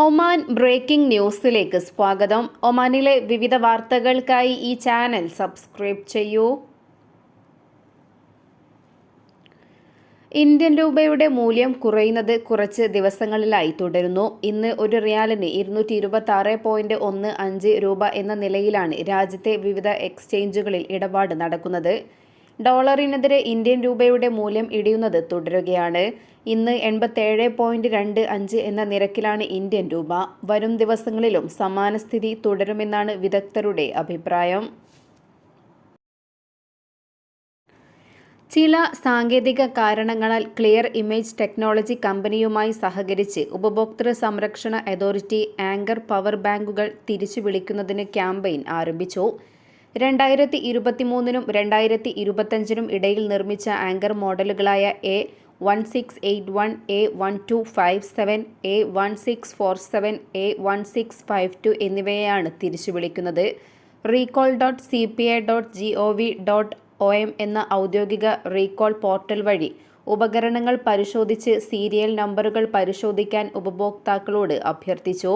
Oman breaking ന്യൂസിലേക്ക് സ്വാഗതം. ഒമാനിലെ വിവിധ വാർത്തകൾക്കായി ഈ ചാനൽ സബ്സ്ക്രൈബ് ചെയ്യൂ. ഇന്ത്യൻ രൂപയുടെ മൂല്യം കുറയുന്നത് കുറച്ച് ദിവസങ്ങളിലായി തുടരുന്നു. ഇന്ന് ഒരു റിയാലിന് ഇരുന്നൂറ്റി ഇരുപത്തി ആറ് പോയിന്റ് ഒന്ന് അഞ്ച് രൂപ എന്ന നിലയിലാണ് രാജ്യത്തെ വിവിധ എക്സ്ചേഞ്ചുകളിൽ ഇടപാട് നടക്കുന്നത്. ഡോളറിനെതിരെ ഇന്ത്യൻ രൂപയുടെ മൂല്യം ഇടിയുന്നത് തുടരുകയാണ്. ഇന്ന് എൺപത്തേഴ് പോയിന്റ് രണ്ട് അഞ്ച് എന്ന നിരക്കിലാണ് ഇന്ത്യൻ രൂപ. വരും ദിവസങ്ങളിലും സമാന സ്ഥിതി തുടരുമെന്നാണ് വിദഗ്ധരുടെ അഭിപ്രായം. ചില സാങ്കേതിക കാരണങ്ങളാൽ ക്ലിയർ ഇമേജ് ടെക്നോളജി കമ്പനിയുമായി സഹകരിച്ച് ഉപഭോക്തൃ സംരക്ഷണ അതോറിറ്റി ആങ്കർ പവർ ബാങ്കുകൾ തിരിച്ചു വിളിക്കുന്നതിന് ക്യാമ്പയിൻ ആരംഭിച്ചു. രണ്ടായിരത്തി ഇരുപത്തിമൂന്നിനും രണ്ടായിരത്തി ഇരുപത്തഞ്ചിനും ഇടയിൽ നിർമ്മിച്ച anchor മോഡലുകളായ A one six eight one A one two five seven A one six four seven A one six five two എന്നിവയെയാണ് തിരിച്ചു വിളിക്കുന്നത് recall dot C P I dot G O V dot O M എന്ന ഔദ്യോഗിക recall portal വഴി ഉപകരണങ്ങൾ പരിശോധിച്ച് serial നമ്പറുകൾ പരിശോധിക്കാൻ ഉപഭോക്താക്കളോട് അഭ്യർത്ഥിച്ചു.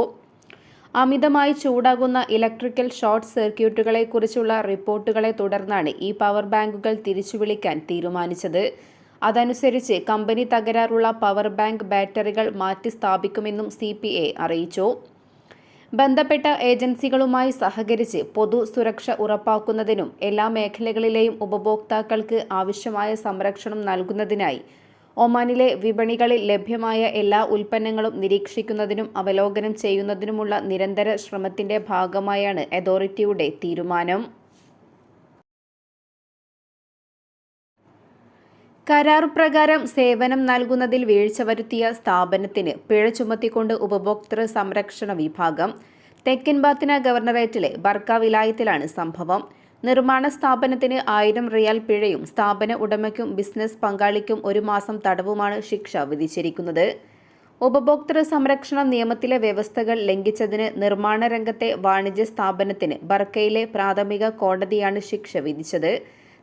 അമിതമായി ചൂടാകുന്ന ഇലക്ട്രിക്കൽ ഷോർട്ട് സർക്യൂട്ടുകളെക്കുറിച്ചുള്ള റിപ്പോർട്ടുകളെ തുടർന്നാണ് ഈ പവർ ബാങ്കുകൾ തിരിച്ചുവിളിക്കാൻ തീരുമാനിച്ചത്. അതനുസരിച്ച് കമ്പനി തകരാറുള്ള പവർ ബാങ്ക് ബാറ്ററികൾ മാറ്റി സ്ഥാപിക്കുമെന്നും സി അറിയിച്ചു. ബന്ധപ്പെട്ട ഏജൻസികളുമായി സഹകരിച്ച് പൊതു സുരക്ഷ ഉറപ്പാക്കുന്നതിനും എല്ലാ മേഖലകളിലെയും ഉപഭോക്താക്കൾക്ക് ആവശ്യമായ സംരക്ഷണം നൽകുന്നതിനായി ഒമാനിലെ വിപണികളിൽ ലഭ്യമായ എല്ലാ ഉൽപ്പന്നങ്ങളും നിരീക്ഷിക്കുന്നതിനും അവലോകനം ചെയ്യുന്നതിനുമുള്ള നിരന്തര ശ്രമത്തിന്റെ ഭാഗമായാണ് അതോറിറ്റിയുടെ തീരുമാനം. കരാർ പ്രകാരം സേവനം നൽകുന്നതിൽ വീഴ്ച വരുത്തിയ സ്ഥാപനത്തിന് പിഴ ചുമത്തിക്കൊണ്ട് ഉപഭോക്തൃ സംരക്ഷണ വിഭാഗം. തെക്കൻ ബാത്തിന ഗവർണറേറ്റിലെ ബർക്ക വിലായത്തിലാണ് സംഭവം. നിർമ്മാണ സ്ഥാപനത്തിന് ആയിരം റിയാൽ പിഴയും സ്ഥാപന ഉടമയ്ക്കും ബിസിനസ് പങ്കാളിക്കും ഒരു മാസം തടവുമാണ് ശിക്ഷ വിധിച്ചിരിക്കുന്നത്. ഉപഭോക്തൃ സംരക്ഷണ നിയമത്തിലെ വ്യവസ്ഥകൾ ലംഘിച്ചതിന് നിർമ്മാണ രംഗത്തെ വാണിജ്യ സ്ഥാപനത്തിന് ബർക്കയിലെ പ്രാഥമിക കോടതിയാണ് ശിക്ഷ വിധിച്ചത്.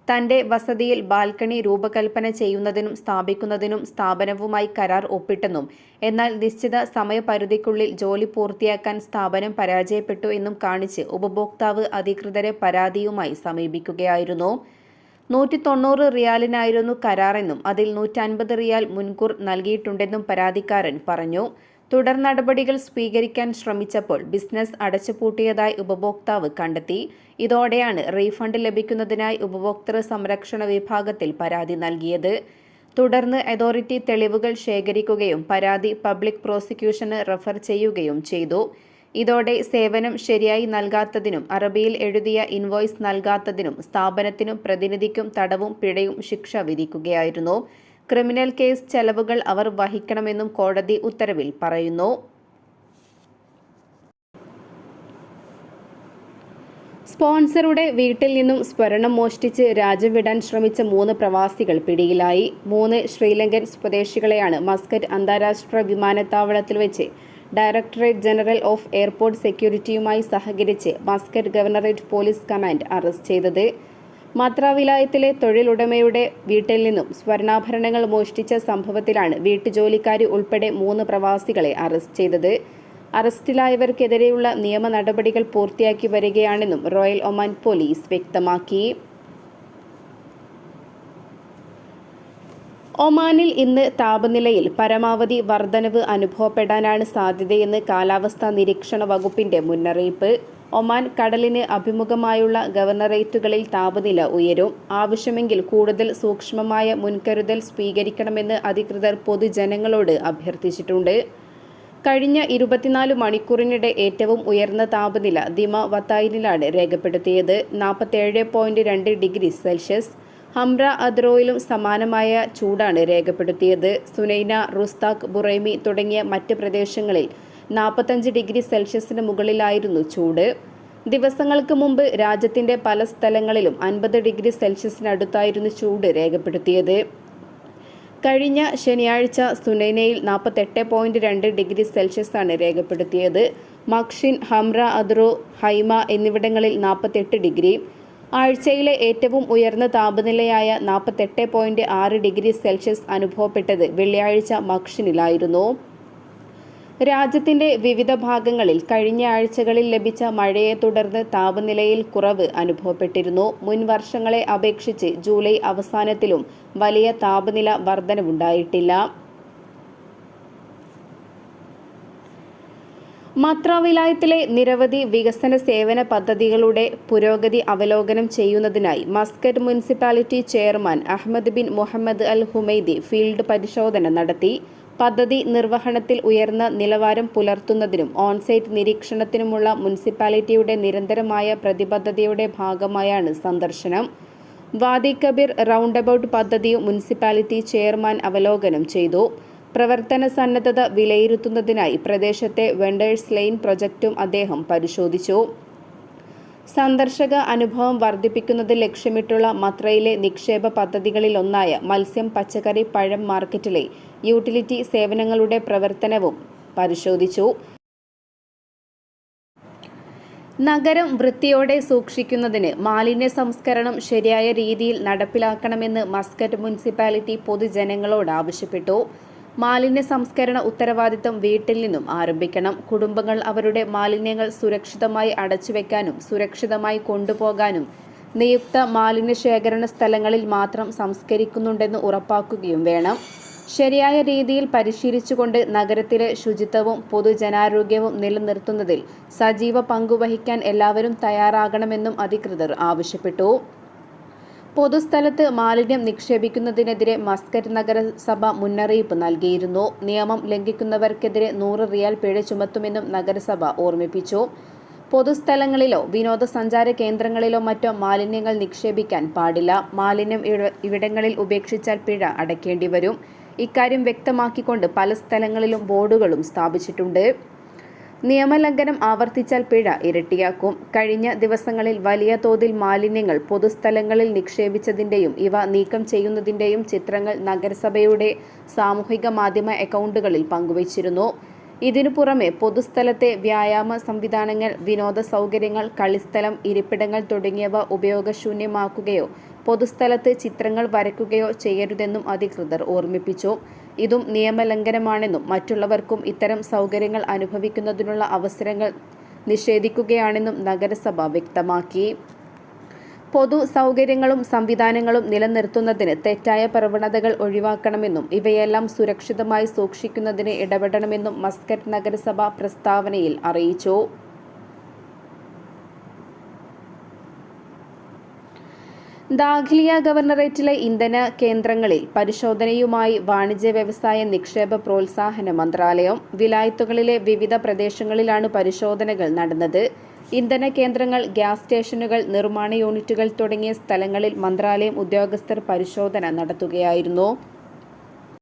തന്റെ വസതിയിൽ ബാൽക്കണി രൂപകൽപ്പന ചെയ്യുന്നതിനും സ്ഥാപിക്കുന്നതിനും സ്ഥാപനവുമായി കരാർ ഒപ്പിട്ടെന്നും എന്നാൽ നിശ്ചിത സമയപരിധിക്കുള്ളിൽ ജോലി പൂർത്തിയാക്കാൻ സ്ഥാപനം പരാജയപ്പെട്ടു എന്നും കാണിച്ച് ഉപഭോക്താവ് അധികൃതരെ പരാതിയുമായി സമീപിക്കുകയായിരുന്നു. നൂറ്റി തൊണ്ണൂറ് റിയാലിനായിരുന്നു കരാറെന്നും അതിൽ നൂറ്റൻപത് റിയാൽ മുൻകൂർ നൽകിയിട്ടുണ്ടെന്നും പരാതിക്കാരൻ പറഞ്ഞു. തുടർ നടപടികൾ സ്വീകരിക്കാൻ ശ്രമിച്ചപ്പോൾ ബിസിനസ് അടച്ചുപൂട്ടിയതായി ഉപഭോക്താവ് കണ്ടെത്തി. ഇതോടെയാണ് റീഫണ്ട് ലഭിക്കുന്നതിനായി ഉപഭോക്തൃ സംരക്ഷണ വിഭാഗത്തിൽ പരാതി നൽകിയത്. തുടർന്ന് അതോറിറ്റി തെളിവുകൾ ശേഖരിക്കുകയും പരാതി പബ്ലിക് പ്രോസിക്യൂഷന് റഫർ ചെയ്യുകയും ചെയ്തു. ഇതോടെ സേവനം ശരിയായി നൽകാത്തതിനും അറബിയിൽ എഴുതിയ ഇൻവോയ്സ് നൽകാത്തതിനും സ്ഥാപനത്തിനും പ്രതിനിധിക്കും തടവും പിഴയും ശിക്ഷ വിധിക്കുകയായിരുന്നു. ക്രിമിനൽ കേസ് ചെലവുകൾ അവർ വഹിക്കണമെന്നും കോടതി ഉത്തരവിൽ പറയുന്നു. സ്പോൺസറുടെ വീട്ടിൽ നിന്നും സ്വർണം മോഷ്ടിച്ച് രാജ്യം വിടാൻ ശ്രമിച്ച മൂന്ന് പ്രവാസികൾ പിടിയിലായി. മൂന്ന് ശ്രീലങ്കൻ സ്വദേശികളെയാണ് മസ്കറ്റ് അന്താരാഷ്ട്ര വിമാനത്താവളത്തിൽ വെച്ച് ഡയറക്ടറേറ്റ് ജനറൽ ഓഫ് എയർപോർട്ട് സെക്യൂരിറ്റിയുമായി സഹകരിച്ച് Muscat governorate police command arrest ചെയ്തത്. മാത്ര വിലായത്തിലെ തൊഴിലുടമയുടെ വീട്ടിൽ നിന്നും സ്വർണാഭരണങ്ങൾ മോഷ്ടിച്ച സംഭവത്തിലാണ് വീട്ടുജോലിക്കാരി ഉൾപ്പെടെ മൂന്ന് പ്രവാസികളെ അറസ്റ്റ് ചെയ്തത്. അറസ്റ്റിലായവർക്കെതിരെയുള്ള നിയമ നടപടികൾ പൂർത്തിയാക്കി വരികയാണെന്നും റോയൽ ഒമാൻ പോലീസ് വ്യക്തമാക്കി. ഒമാനിൽ ഇന്ന് താപനിലയിൽ പരമാവധി വർധനവ് അനുഭവപ്പെടാനാണ് സാധ്യതയെന്ന് കാലാവസ്ഥാ നിരീക്ഷണ വകുപ്പിന്റെ മുന്നറിയിപ്പ്. ഒമാൻ കടലിന് അഭിമുഖമായുള്ള ഗവർണറേറ്റുകളിൽ താപനില ഉയരും. ആവശ്യമെങ്കിൽ കൂടുതൽ സൂക്ഷ്മമായ മുൻകരുതൽ സ്വീകരിക്കണമെന്ന് അധികൃതർ പൊതുജനങ്ങളോട് അഭ്യർത്ഥിച്ചിട്ടുണ്ട്. കഴിഞ്ഞ ഇരുപത്തിനാല് മണിക്കൂറിനിടെ ഏറ്റവും ഉയർന്ന താപനില ദിമ വത്തായിലാണ് രേഖപ്പെടുത്തിയത്. നാൽപ്പത്തേഴ് പോയിന്റ് രണ്ട് ഡിഗ്രി സെൽഷ്യസ് ഹംറ അദ്രോയിലും സമാനമായ ചൂടാണ് രേഖപ്പെടുത്തിയത്. സുനൈന റുസ്താഖ് ബുറൈമി തുടങ്ങിയ മറ്റ് പ്രദേശങ്ങളിൽ നാൽപ്പത്തഞ്ച് ഡിഗ്രി സെൽഷ്യസിന് മുകളിലായിരുന്നു ചൂട്. ദിവസങ്ങൾക്ക് മുമ്പ് രാജ്യത്തിന്റെ പല സ്ഥലങ്ങളിലും അൻപത് ഡിഗ്രി സെൽഷ്യസിനടുത്തായിരുന്നു ചൂട് രേഖപ്പെടുത്തിയത്. കഴിഞ്ഞ ശനിയാഴ്ച സുനൈനയിൽ നാൽപ്പത്തെട്ട് പോയിന്റ് രണ്ട് ഡിഗ്രി സെൽഷ്യസാണ് രേഖപ്പെടുത്തിയത്. മക്ഷിൻ ഹംറ അദ്രോ ഹൈമ എന്നിവിടങ്ങളിൽ നാൽപ്പത്തെട്ട് ഡിഗ്രി. ആഴ്ചയിലെ ഏറ്റവും ഉയർന്ന താപനിലയായ നാൽപ്പത്തെട്ട് പോയിന്റ് ആറ് ഡിഗ്രി സെൽഷ്യസ് അനുഭവപ്പെട്ടത് വെള്ളിയാഴ്ച മക്ഷിനിലായിരുന്നു രാജ്യത്തിന്റെ വിവിധ ഭാഗങ്ങളിൽ കഴിഞ്ഞ ആഴ്ചകളിൽ ലഭിച്ച മഴയെ തുടർന്ന് താപനിലയിൽ കുറവ് അനുഭവപ്പെട്ടിരുന്നു. മുൻ വർഷങ്ങളെ അപേക്ഷിച്ച് ജൂലൈ അവസാനത്തിലും വലിയ താപനില വർധനവുണ്ടായിട്ടില്ല. മത്ര വിലായത്തിലെ നിരവധി വികസന സേവന പദ്ധതികളുടെ പുരോഗതി അവലോകനം ചെയ്യുന്നതിനായി Muscat municipality chairman Ahmed bin Mohammed al Humaidi field പരിശോധന നടത്തി. പദ്ധതി നിർവഹണത്തിൽ ഉയർന്ന നിലവാരം പുലർത്തുന്നതിനും ഓൺസൈറ്റ് നിരീക്ഷണത്തിനുമുള്ള മുനിസിപ്പാലിറ്റിയുടെ നിരന്തരമായ പ്രതിബദ്ധതയുടെ ഭാഗമായാണ് സന്ദർശനം. വാദി കബീർ റൗണ്ട് അബൌട്ട് പദ്ധതി മുനിസിപ്പാലിറ്റി ചെയർമാൻ അവലോകനം ചെയ്തു. പ്രവർത്തന സന്നദ്ധത വിലയിരുത്തുന്നതിനായി പ്രദേശത്തെ വെണ്ടേഴ്സ് ലൈൻ പ്രൊജക്റ്റും അദ്ദേഹം പരിശോധിച്ചു. സന്ദർശക അനുഭവം വർദ്ധിപ്പിക്കുന്നത് ലക്ഷ്യമിട്ടുള്ള മത്രയിലെ നിക്ഷേപ പദ്ധതികളിലൊന്നായ മത്സ്യം പച്ചക്കറി പഴം മാർക്കറ്റിലെ യൂട്ടിലിറ്റി സേവനങ്ങളുടെ പ്രവർത്തനവും പരിശോധിച്ചു. നഗരം വൃത്തിയോടെ സൂക്ഷിക്കുന്നതിന് മാലിന്യ സംസ്കരണം ശരിയായ രീതിയിൽ നടപ്പിലാക്കണമെന്ന് മസ്കറ്റ് മുനിസിപ്പാലിറ്റി പൊതുജനങ്ങളോട് ആവശ്യപ്പെട്ടു. മാലിന്യ സംസ്കരണ ഉത്തരവാദിത്തം വീട്ടിൽ നിന്നും ആരംഭിക്കണം. കുടുംബങ്ങൾ അവരുടെ മാലിന്യങ്ങൾ സുരക്ഷിതമായി അടച്ചുവെക്കാനും സുരക്ഷിതമായി കൊണ്ടുപോകാനും നിയുക്ത മാലിന്യ ശേഖരണ സ്ഥലങ്ങളിൽ മാത്രം സംസ്കരിക്കുന്നുണ്ടെന്ന് ഉറപ്പാക്കുകയും വേണം. ശരിയായ രീതിയിൽ പരിശീലിച്ചുകൊണ്ട് നഗരത്തിലെ ശുചിത്വവും പൊതുജനാരോഗ്യവും നിലനിർത്തുന്നതിൽ സജീവ പങ്കുവഹിക്കാൻ എല്ലാവരും തയ്യാറാകണമെന്നും അധികൃതർ ആവശ്യപ്പെട്ടു. പൊതുസ്ഥലത്ത് മാലിന്യം നിക്ഷേപിക്കുന്നതിനെതിരെ മസ്കറ്റ് നഗരസഭ മുന്നറിയിപ്പ് നൽകിയിരുന്നു. നിയമം ലംഘിക്കുന്നവർക്കെതിരെ നൂറ് റിയാൽ പിഴ ചുമത്തുമെന്നും നഗരസഭ ഓർമ്മിപ്പിച്ചു. പൊതുസ്ഥലങ്ങളിലോ വിനോദസഞ്ചാര കേന്ദ്രങ്ങളിലോ മറ്റോ മാലിന്യങ്ങൾ നിക്ഷേപിക്കാൻ പാടില്ല. മാലിന്യം ഇവ- ഇവിടങ്ങളിൽ ഉപേക്ഷിച്ചാൽ പിഴ അടയ്ക്കേണ്ടി വരും. ഇക്കാര്യം വ്യക്തമാക്കിക്കൊണ്ട് പല സ്ഥലങ്ങളിലും ബോർഡുകളും സ്ഥാപിച്ചിട്ടുണ്ട്. നിയമലംഘനം ആവർത്തിച്ചാൽ പിഴ ഇരട്ടിയാക്കും. കഴിഞ്ഞ ദിവസങ്ങളിൽ വലിയ തോതിൽ മാലിന്യങ്ങൾ പൊതുസ്ഥലങ്ങളിൽ നിക്ഷേപിച്ചതിന്റെയും ഇവ നീക്കം ചെയ്യുന്നതിന്റെയും ചിത്രങ്ങൾ നഗരസഭയുടെ സാമൂഹിക മാധ്യമ അക്കൗണ്ടുകളിൽ പങ്കുവച്ചിരുന്നു. ഇതിനു പുറമെ പൊതുസ്ഥലത്തെ വ്യായാമ സംവിധാനങ്ങൾ വിനോദ സൗകര്യങ്ങൾ കളിസ്ഥലം ഇരിപ്പിടങ്ങൾ തുടങ്ങിയവ ഉപയോഗശൂന്യമാക്കുകയോ പൊതുസ്ഥലത്ത് ചിത്രങ്ങൾ വരയ്ക്കുകയോ ചെയ്യരുതെന്നും അധികൃതർ ഓർമ്മിപ്പിച്ചു. ഇതും നിയമലംഘനമാണെന്നും മറ്റുള്ളവർക്കും ഇത്തരം സൗകര്യങ്ങൾ അനുഭവിക്കുന്നതിനുള്ള അവസരങ്ങൾ നിഷേധിക്കുകയാണെന്നും നഗരസഭ വ്യക്തമാക്കി. പൊതു സൗകര്യങ്ങളും സംവിധാനങ്ങളും നിലനിർത്തുന്നതിന് തെറ്റായ പ്രവണതകൾ ഒഴിവാക്കണമെന്നും ഇവയെല്ലാം സുരക്ഷിതമായി സൂക്ഷിക്കുന്നതിന് ഇടപെടണമെന്നും മസ്കറ്റ് നഗരസഭ പ്രസ്താവനയിൽ അറിയിച്ചു. ദാഖിലിയ ഗവർണറേറ്റിലെ ഇന്ധന കേന്ദ്രങ്ങളിൽ പരിശോധനയുമായി വാണിജ്യ വ്യവസായ നിക്ഷേപ പ്രോത്സാഹന മന്ത്രാലയം വിലായത്തുകളിലെ വിവിധ പ്രദേശങ്ങളിലാണ് പരിശോധനകൾ നടന്നത്. ഇന്ധന കേന്ദ്രങ്ങൾ ഗ്യാസ് സ്റ്റേഷനുകൾ നിർമ്മാണ യൂണിറ്റുകൾ തുടങ്ങിയ സ്ഥലങ്ങളിൽ മന്ത്രാലയം ഉദ്യോഗസ്ഥർ പരിശോധന നടത്തുകയായിരുന്നു.